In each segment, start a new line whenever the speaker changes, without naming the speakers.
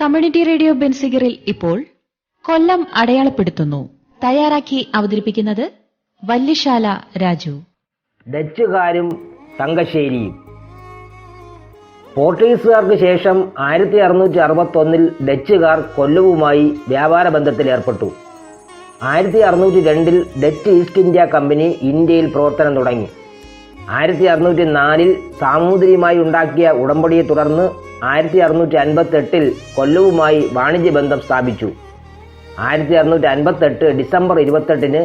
Community radio ബെൻസിഗറിൽ ഇപ്പോൾ കൊല്ലം അടയാളപ്പെടുത്തുന്നു. തയ്യാറാക്കി അവതരിപ്പിക്കുന്നത് വല്യശാല രാജു.
ഡച്ചുകാരും തങ്കശ്ശേരിയും പോർട്ടുഗീസുകാർക്ക് ശേഷം ആയിരത്തി അറുന്നൂറ്റി അറുപത്തൊന്നിൽ ഡച്ചുകാർ കൊല്ലവുമായി വ്യാപാര ബന്ധത്തിൽ ഏർപ്പെട്ടു. ആയിരത്തി അറുന്നൂറ്റി രണ്ടിൽ ഡച്ച് ഈസ്റ്റ് ഇന്ത്യ കമ്പനി ഇന്ത്യയിൽ പ്രവർത്തനം തുടങ്ങി. ആയിരത്തി അറുന്നൂറ്റി നാലിൽ സാമൂതിരിയുമായി ഉണ്ടാക്കിയ ഉടമ്പടിയെ തുടർന്ന് ആയിരത്തി അറുന്നൂറ്റി അൻപത്തി എട്ടിൽ കൊല്ലവുമായി വാണിജ്യ ബന്ധം സ്ഥാപിച്ചു. ആയിരത്തി അറുന്നൂറ്റി അൻപത്തെട്ട് ഡിസംബർ ഇരുപത്തെട്ടിന്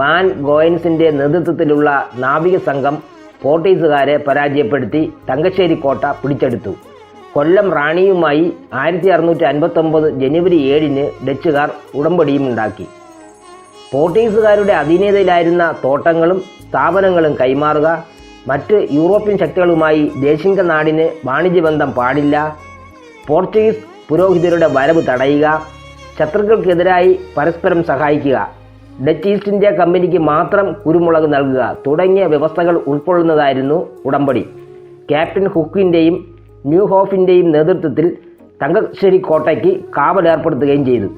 വാൻ ഗോയൻസിന്റെ നേതൃത്വത്തിലുള്ള നാവിക സംഘം പോർട്ടീസുകാരെ പരാജയപ്പെടുത്തി തങ്കശ്ശേരി കോട്ട പിടിച്ചെടുത്തു. കൊല്ലം റാണിയുമായി ആയിരത്തി അറുന്നൂറ്റി അൻപത്തൊമ്പത് ജനുവരി ഏഴിന് ഡച്ചുകാർ ഉടമ്പടിയും ഉണ്ടാക്കി. പോർട്ടീസുകാരുടെ അധീനതയിലായിരുന്ന തോട്ടങ്ങളും സ്ഥാപനങ്ങളും കൈമാറുക മറ്റ് യൂറോപ്യൻ ശക്തികളുമായി ദേശിംഗ നാടിന് വാണിജ്യബന്ധം പാടില്ല. പോർച്ചുഗീസ് പുരോഹിതരുടെ വരവ് തടയുക. ശത്രുക്കൾക്കെതിരായി പരസ്പരം സഹായിക്കുക. ഡച്ച് ഈസ്റ്റ് ഇന്ത്യ കമ്പനിക്ക് മാത്രം കുരുമുളക് നൽകുക. തുടങ്ങിയ വ്യവസ്ഥകൾ ഉൾക്കൊള്ളുന്നതായിരുന്നു ഉടമ്പടി. ക്യാപ്റ്റൻ ഹുക്കിന്റെയും ന്യൂ ഹോഫിന്റെയും നേതൃത്വത്തിൽ തങ്കശ്ശേരി കോട്ടയ്ക്ക് കാവൽ ഏർപ്പെടുത്തുകയും ചെയ്തു.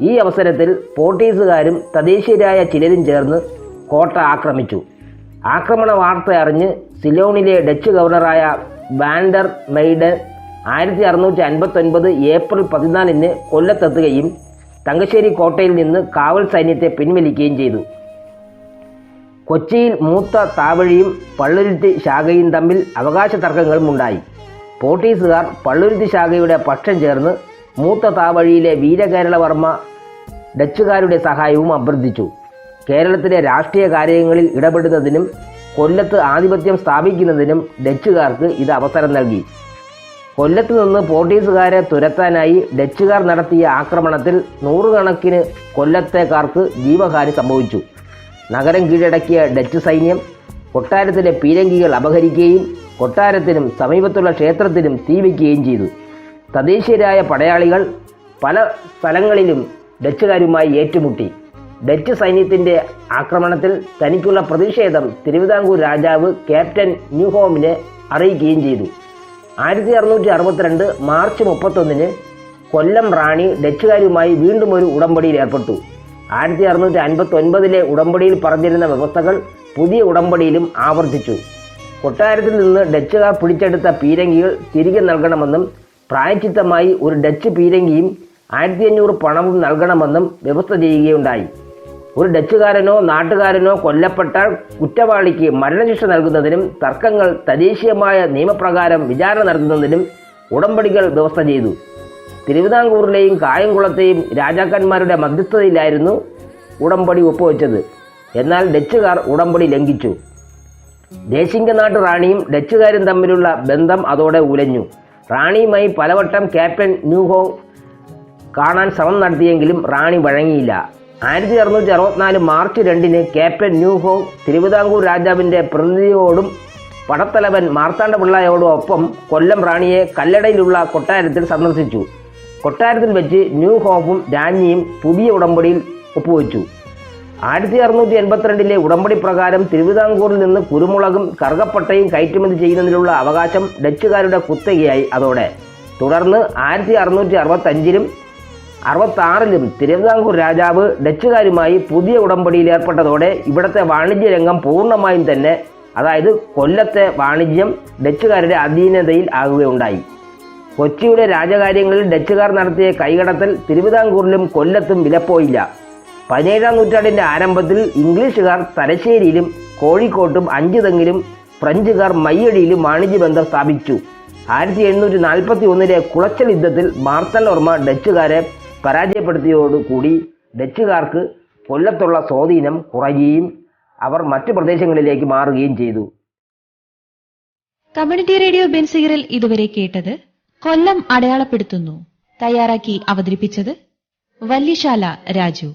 ഈ അവസരത്തിൽ പോർട്ടീസുകാരും തദ്ദേശീയരായ ചിലരും ചേർന്ന് കോട്ട ആക്രമിച്ചു. ആക്രമണ വാർത്ത അറിഞ്ഞ് സിലോണിലെ ഡച്ച് ഗവർണറായ വാൻഡർ മെയ്ഡൻ ആയിരത്തി അറുന്നൂറ്റി അൻപത്തൊൻപത് ഏപ്രിൽ പതിനാലിന് കൊല്ലത്തെത്തുകയും തങ്കശ്ശേരി കോട്ടയിൽ നിന്ന് കാവൽ സൈന്യത്തെ പിൻവലിക്കുകയും ചെയ്തു. കൊച്ചിയിൽ മൂത്ത താവഴിയും പള്ളുരുത്തി ശാഖയും തമ്മിൽ അവകാശ തർക്കങ്ങളും ഉണ്ടായി പോർട്ടീസുകാർ പള്ളുരുത്തി ശാഖയുടെ പക്ഷം ചേർന്ന് മൂത്ത താവഴിയിലെ വീരകേരളവർമ്മ ഡച്ചുകാരുടെ സഹായവും അഭ്യർത്ഥിച്ചു. കേരളത്തിലെ രാഷ്ട്രീയ കാര്യങ്ങളിൽ ഇടപെടുന്നതിനും കൊല്ലത്ത് ആധിപത്യം സ്ഥാപിക്കുന്നതിനും ഡച്ചുകാർക്ക് ഇത് അവസരം നൽകി. കൊല്ലത്ത് നിന്ന് പോർട്ടീസുകാരെ തുരത്താനായി ഡച്ചുകാർ നടത്തിയ ആക്രമണത്തിൽ നൂറുകണക്കിന് കൊല്ലത്തേക്കാർക്ക് ജീവഹാനി സംഭവിച്ചു. നഗരം കീഴടക്കിയ ഡച്ച് സൈന്യം കൊട്ടാരത്തിലെ പീരങ്കികൾ അപഹരിക്കുകയും കൊട്ടാരത്തിനും സമീപത്തുള്ള ക്ഷേത്രത്തിനും തീവയ്ക്കുകയും ചെയ്തു. തദ്ദേശീയരായ പടയാളികൾ പല സ്ഥലങ്ങളിലും ഡച്ചുകാരുമായി ഏറ്റുമുട്ടി. ഡച്ച് സൈന്യത്തിന്റെ ആക്രമണത്തിൽ തനിക്കുള്ള പ്രതിഷേധം തിരുവിതാംകൂർ രാജാവ് ക്യാപ്റ്റൻ ന്യൂഹോമിനെ അറിയിക്കുകയും ചെയ്തു. ആയിരത്തി അറുന്നൂറ്റി അറുപത്തിരണ്ട് മാർച്ച് മുപ്പത്തൊന്നിന് കൊല്ലം റാണി ഡച്ചുകാരുമായി വീണ്ടും ഒരു ഉടമ്പടിയിൽ ഏർപ്പെട്ടു. ആയിരത്തി അറുന്നൂറ്റി അൻപത്തി ഒൻപതിലെ ഉടമ്പടിയിൽ പറഞ്ഞിരുന്ന വ്യവസ്ഥകൾ പുതിയ ഉടമ്പടിയിലും ആവർത്തിച്ചു. കൊട്ടാരത്തിൽ നിന്ന് ഡച്ചുകാർ പിടിച്ചെടുത്ത പീരങ്കികൾ തിരികെ നൽകണമെന്നും പ്രായച്ചിത്തമായി ഒരു ഡച്ച് പീരങ്കിയും ആയിരത്തി അഞ്ഞൂറ് പണവും നൽകണമെന്നും വ്യവസ്ഥ ചെയ്യുകയുണ്ടായി. ഒരു ഡച്ചുകാരനോ നാട്ടുകാരനോ കൊല്ലപ്പെട്ടാൽ കുറ്റവാളിക്ക് മരണശിക്ഷ നൽകുന്നതിനും തർക്കങ്ങൾ തദ്ദേശീയമായ നിയമപ്രകാരം വിചാരണ നടത്തുന്നതിനും ഉടമ്പടികൾ വ്യവസ്ഥ ചെയ്തു. തിരുവിതാംകൂറിലെയും കായംകുളത്തെയും രാജാക്കന്മാരുടെ മധ്യസ്ഥതയിലായിരുന്നു ഉടമ്പടി ഒപ്പുവെച്ചത്. എന്നാൽ ഡച്ചുകാർ ഉടമ്പടി ലംഘിച്ചു. ദേശിംഗനാട്ട് റാണിയും ഡച്ചുകാരും തമ്മിലുള്ള ബന്ധം അതോടെ ഉലഞ്ഞു. റാണിയുമായി പലവട്ടം ക്യാപ്റ്റൻ ന്യൂഹോ കാണാൻ ശ്രമം നടത്തിയെങ്കിലും റാണി വഴങ്ങിയില്ല. ആയിരത്തി അറുന്നൂറ്റി അറുപത്തിനാല് മാർച്ച് രണ്ടിന് ക്യാപ്റ്റൻ ന്യൂഹോ തിരുവിതാംകൂർ രാജാവിന്റെ പ്രതിനിധിയോടും പടത്തലവൻ മാർത്താണ്ഡപിള്ളയോടും ഒപ്പം കൊല്ലം റാണിയെ കല്ലടയിലുള്ള കൊട്ടാരത്തിൽ സന്ദർശിച്ചു. കൊട്ടാരത്തിൽ വെച്ച് ന്യൂ ന്യൂഹോഫും രാജ്ഞിയും പുതിയ ഉടമ്പടിയിൽ ഒപ്പുവെച്ചു. ആയിരത്തി അറുന്നൂറ്റി എൺപത്തിരണ്ടിലെ ഉടമ്പടി പ്രകാരം തിരുവിതാംകൂറിൽ നിന്ന് കുരുമുളകും കറുകപ്പട്ടയും കയറ്റുമതി ചെയ്യുന്നതിനുള്ള അവകാശം ഡച്ചുകാരുടെ കുത്തകയായി അതോടെ. തുടർന്ന് ആയിരത്തി അറുന്നൂറ്റി അറുപത്തഞ്ചിലും അറുപത്താറിലും തിരുവിതാംകൂർ രാജാവ് ഡച്ചുകാരുമായി പുതിയ ഉടമ്പടിയിൽ ഏർപ്പെട്ടതോടെ ഇവിടുത്തെ വാണിജ്യ രംഗം പൂർണമായും തന്നെ അതായത് കൊല്ലത്തെ വാണിജ്യം ഡച്ചുകാരുടെ അധീനതയിൽ ആകുകയുണ്ടായി. കൊച്ചിയുടെ രാജകാര്യങ്ങളിൽ ഡച്ചുകാർ നടത്തിയ കൈകടത്തൽ തിരുവിതാംകൂറിലും കൊല്ലത്തും വിലപ്പോയില്ല. പതിനേഴാം നൂറ്റാണ്ടിന്റെ ആരംഭത്തിൽ ഇംഗ്ലീഷുകാർ തലശ്ശേരിയിലും കോഴിക്കോട്ടും അഞ്ചുതെങ്ങിലും ഫ്രഞ്ചുകാർ മയ്യടിയിലും വാണിജ്യബന്ധം സ്ഥാപിച്ചു. ആയിരത്തി എഴുന്നൂറ്റി നാൽപ്പത്തി ഒന്നിലെ കുളച്ചൽ യുദ്ധത്തിൽ മാർത്തൽ മാർത്തലോർമ്മ ഡച്ചുകാരെ പരാജയപ്പെടുത്തിയോടുകൂടി ഡച്ചുകാർക്ക് കൊല്ലത്തുള്ള സ്വാധീനം കുറയുകയും അവർ മറ്റു പ്രദേശങ്ങളിലേക്ക് മാറുകയും ചെയ്തു.
കമ്മ്യൂണിറ്റി റേഡിയോ ബെൻസിഗറിൽ ഇതുവരെ കേട്ടത് കൊല്ലം അടയാളപ്പെടുത്തുന്നു. തയ്യാറാക്കി അവതരിപ്പിച്ചത് വല്യശാല രാജു.